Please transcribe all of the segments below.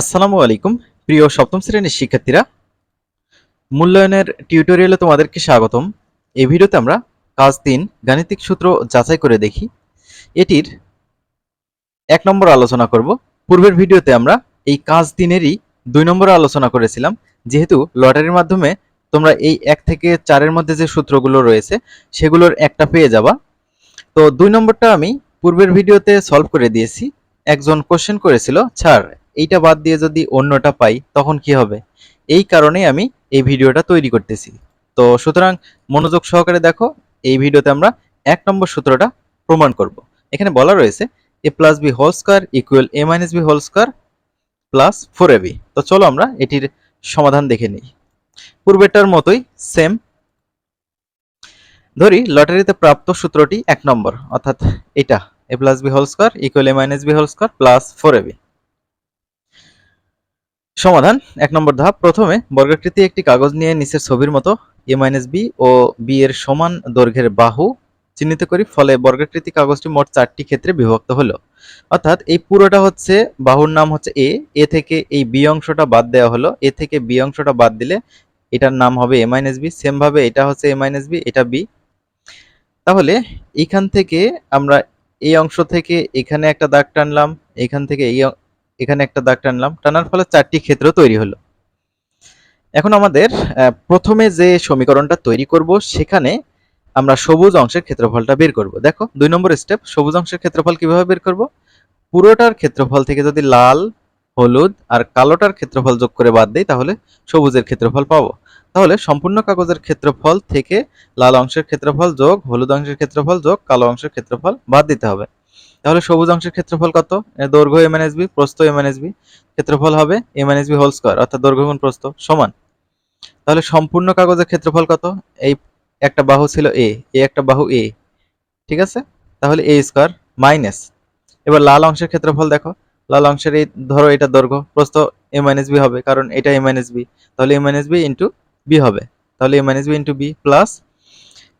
আসসালামু আলাইকুম। প্রিয় সপ্তম শ্রেণির শিক্ষার্থীরা, মূল্যায়নের টিউটোরিয়ালে তোমাদেরকে স্বাগতম। এই ভিডিওতে আমরা কাজ তিন, গাণিতিক সূত্র যাচাই করে দেখি। এটির এক নম্বর আলোচনা করব। পূর্বের ভিডিওতে আমরা এই কাজ তিনেরই দুই নম্বর আলোচনা করেছিলাম। যেহেতু লটারির মাধ্যমে তোমরা এই এক থেকে চারের মধ্যে যে সূত্রগুলো রয়েছে, সেগুলোর একটা পেয়ে যাবা। তো দুই নম্বরটা আমি পূর্বের ভিডিওতে সলভ করে দিয়েছি। একজন কোশ্চেন করেছিল, স্যার এইটা বাদ দিয়ে যদি অন্যটা পাই, তখন কি হবে? এই কারণেই আমি এই ভিডিওটা তৈরি করতেছি। তো সুতরাং মনোযোগ সহকারে দেখো, এই ভিডিওতে আমরা এক নম্বর সূত্রটা প্রমাণ করব। এখানে বলা রয়েছে A plus B whole square equal A minus B whole square plus four A B তো চলো আমরা এটির সমাধান দেখে নিই। পূর্বেরটার মতোই সেম ধরি, লটারিতে প্রাপ্ত সূত্রটি এক নম্বর, অর্থাৎ এটা A plus B whole square equal A minus B whole square plus four A B সমাধান, এক নম্বর ধাপ। প্রথমে বর্গাকৃতি একটি কাগজ নিয়ে নিচের ছবির মতো এ মাইনাস বি ও বি এর সমান দৈর্ঘ্যের বাহু চিহ্নিত করি, ফলে বর্গাকৃতি কাগজটি মোট চারটি ক্ষেত্রে বিভক্ত হলো। অর্থাৎ এই পুরোটা হচ্ছে, বাহুর নাম হচ্ছে এ এ থেকে এই বি অংশটা বাদ দেওয়া হলো। এ থেকে বি অংশটা বাদ দিলে এটার নাম হবে এ মাইনাস বি সেম ভাবে এটা হচ্ছে এ মাইনাস বি এটা বি তাহলে এখান থেকে আমরা এই অংশ থেকে এখানে একটা দাগ টানলাম, এখান থেকে এই এখানে একটা দাগ টানলাম, টানার ফলে চারটি ক্ষেত্র তৈরি হলো। এখন আমাদের প্রথমে যে সমীকরণটা তৈরি করব, সেখানে আমরা সবুজ অংশের ক্ষেত্রফলটা বের করব। দেখো, দুই নম্বর স্টেপ সবুজ অংশের ক্ষেত্রফল কীভাবে বের করব? পুরোটার ক্ষেত্রফল থেকে যদি লাল, হলুদ আর কালোটার ক্ষেত্রফল যোগ করে বাদ দেই, তাহলে সবুজের ক্ষেত্রফল পাবো। তাহলে সম্পূর্ণ কাগজের ক্ষেত্রফল থেকে লাল অংশের ক্ষেত্রফল যোগ, হলুদ অংশের ক্ষেত্রফল যোগ, কালো অংশের ক্ষেত্রফল বাদ দিতে হবে। তাহলে সবুজ অংশের ক্ষেত্রফল কত? দৈর্ঘ্য এম বি প্রস্থ এম বি ক্ষেত্রফল হবে এম বি হোল স্কোয়ার অর্থাৎ দৈর্ঘ্য গুণ প্রস্থ, সমান। তাহলে সম্পূর্ণ কাগজের ক্ষেত্রফল কত? এই একটা বাহু ছিল এ এ একটা বাহু এ ঠিক আছে? তাহলে এ স্কোয়ার মাইনাস এবার লাল অংশের ক্ষেত্রফল দেখো। লাল অংশের এই, ধরো এটা দৈর্ঘ্য, প্রস্থ এম বি হবে, কারণ এটা এম বি তাহলে এম বি ইন্টু বি হবে। তাহলে M B into B plus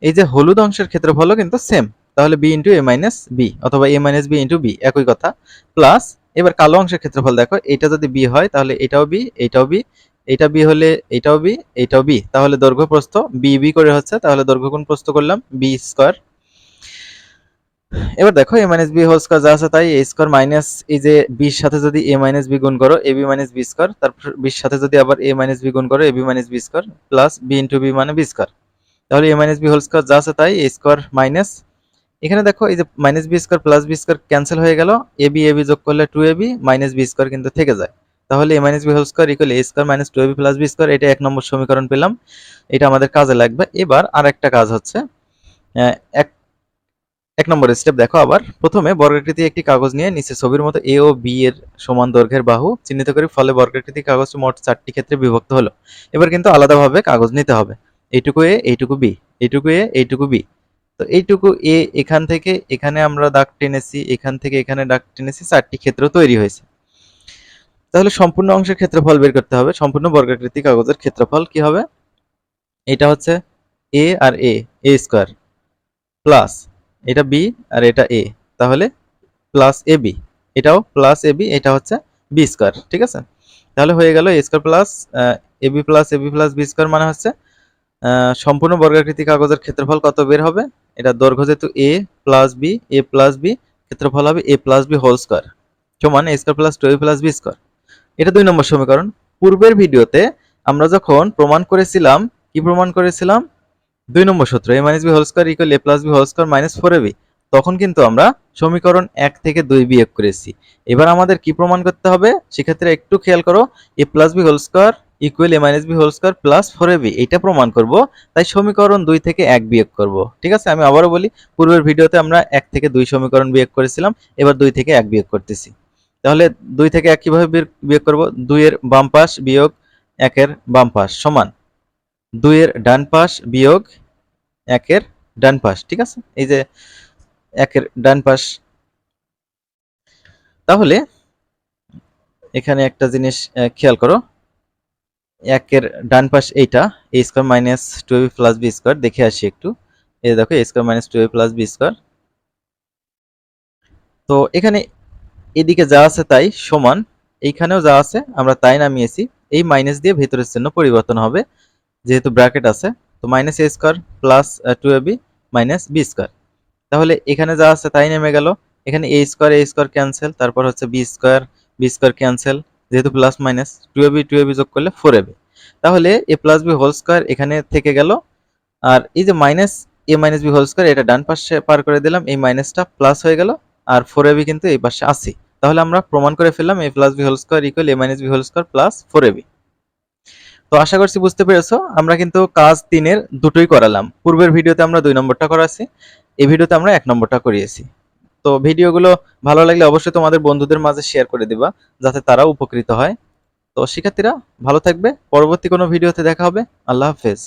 এই যে হলুদ অংশের ক্ষেত্রফলও কিন্তু সেম তাহলে B into A minus B অথবা A minus B into B একই কথা। প্লাস এবার কালো অংশের ক্ষেত্রফল দেখো এটা যদি বি হয়, তাহলে এটাও বি এটাও বি এটা বি হলে এটাও বি এটাও বি তাহলে দৈর্ঘ্য প্রস্থ বি বি করে হচ্ছে, তাহলে দৈর্ঘ্য গুণ প্রস্থ করলাম বি স্কোয়ার এবার দেখো A minus B whole square যা আছে তাই এ স্কোয়ার মাইনাস এই যে বির সাথে যদি এ মাইনাস বি গুণ করো A B minus B square তারপর বির সাথে যদি আবার এ মাইনাস বি গুণ করো A B minus B square plus B into B মানে বি স্কোয়ার তাহলে A minus B whole square যা আছে তাই এ স্কোয়ার মাইনাস এখানে দেখো, এই যে minus B square plus B square cancel হয়ে গেল এ বি এ বি যোগ করলে two A B minus B square কিন্তু থেকে যায়। তাহলে A minus B whole square equal A square minus two A B plus B square এটা এক নম্বর সমীকরণ পেলাম। এটা আমাদের কাজে লাগবে। এবার আর একটা কাজ হচ্ছে এক এক নম্বর স্টেপ দেখো আবার। প্রথমে বর্গাকৃতি একটি কাগজ নিয়ে নিচে ছবির মতো এ ও বি এর সমান দৈর্ঘ্যের বাহু চিহ্নিত করি, ফলে বর্গাকৃতি কাগজটি মোট চারটি ক্ষেত্রে বিভক্ত হলো। এবার কিন্তু আলাদাভাবে কাগজ নিতে হবে। এইটুকু এ এইটুকু বি এইটুকু এ এইটুকু বি তো এইটুকু এ এখান থেকে, এখানে আমরা দাগ টেনেছি, এখান থেকে এখানে দাগ টেনেছি, চারটি ক্ষেত্র তৈরি হয়েছে। তাহলে সম্পূর্ণ অংশের ক্ষেত্রফল বের করতে হবে, সম্পূর্ণ বর্গাকৃতি কাগজের ক্ষেত্রফল কি হবে? এটা হচ্ছে এ আর এ এ স্কোয়ার, প্লাস এটা বি আর এটা এ, তাহলে প্লাস এ বি, এটাও প্লাস এ বি, এটা হচ্ছে বি স্কোয়ার, ঠিক আছে? তাহলে হয়ে গেল A square plus A B plus A B plus B square মানে হচ্ছে সম্পূর্ণ বর্গাকৃতি কাগজের ক্ষেত্রফল কত বের হবে? এটা দৈর্ঘ্য যেহেতু A plus B A plus B ক্ষেত্রফল হবে A plus B whole square সমান A square plus two A plus B square এটা দুই নম্বর সমীকরণ। পূর্বের ভিডিওতে আমরা যখন প্রমাণ করেছিলাম, কি প্রমাণ করেছিলাম? দুই নম্বর সূত্র A minus B whole square equal A plus B whole square minus four B তখন কিন্তু আমরা সমীকরণ এক থেকে দুই বিয়োগ করেছি। এবার আমাদের কি প্রমাণ করতে হবে? সেক্ষেত্রে একটু খেয়াল করো A plus B whole square equal A minus B whole square plus four B এটা প্রমাণ করব, তাই সমীকরণ দুই থেকে এক বিয়োগ করব। ঠিক আছে? আমি আবারও বলি, পূর্বের ভিডিওতে আমরা এক থেকে দুই সমীকরণ বিয়োগ করেছিলাম, এবার দুই থেকে এক বিয়োগ করতেছি। তাহলে দুই থেকে এক কীভাবে বিয়োগ করব? দুইয়ের বাম পাশ বিয়োগ একের বাম পাশ সমান। দুইয়ের ডান পাশ বিয়োগ একের ডান পাশ, ঠিক আছে? এই যে একের ডান পাশ। তাহলে এখানে একটা জিনিস খেয়াল করো। একের ডান পাশ এইটা A square minus two B plus B square দেখে আসি একটু। এই দেখো A square minus two B plus B square তো এখানে এদিকে যা আছে তাই সমান, এইখানেও যা আছে আমরা তাই নামিয়েছি। এই মাইনাস দিয়ে ভেতরের চিহ্ন পরিবর্তন হবে, যেহেতু ব্র্যাকেট আছে, তো minus A square plus two A B minus B square তাহলে এখানে যা আছে তাই নেমে গেল। এখানে A square A square cancel তারপর হচ্ছে B square B square cancel যেহেতু plus minus two A B two A B যোগ করলে ফোর এ বি তাহলে A plus B whole square এখানে থেকে গেল। আর এই যে minus A minus B whole square এটা ডান পাশে পার করে দিলাম, এই মাইনাসটা প্লাস হয়ে গেল। আর ফোর এ বি কিন্তু এই পাশে আসি তাহলে আমরা প্রমাণ করে ফেললাম A plus B whole square equal A minus B whole square plus four A B তো আশা করছি বুঝতে পেরেছ, আমরা কিন্তু কাজ তিনের দুটোই করালাম। পূর্বের ভিডিওতে আমরা দুই নম্বরটা করাছি, এই ভিডিওতে আমরা এক নম্বরটা করিয়েছি। তো ভিডিওগুলো ভালো লাগলে অবশ্যই তোমাদের বন্ধুদের মাঝে শেয়ার করে দিবা, যাতে তারা উপকৃত হয়। তো শিক্ষার্থীরা, ভালো থাকবে। পরবর্তী কোনো ভিডিওতে দেখা হবে। আল্লাহ হাফেজ।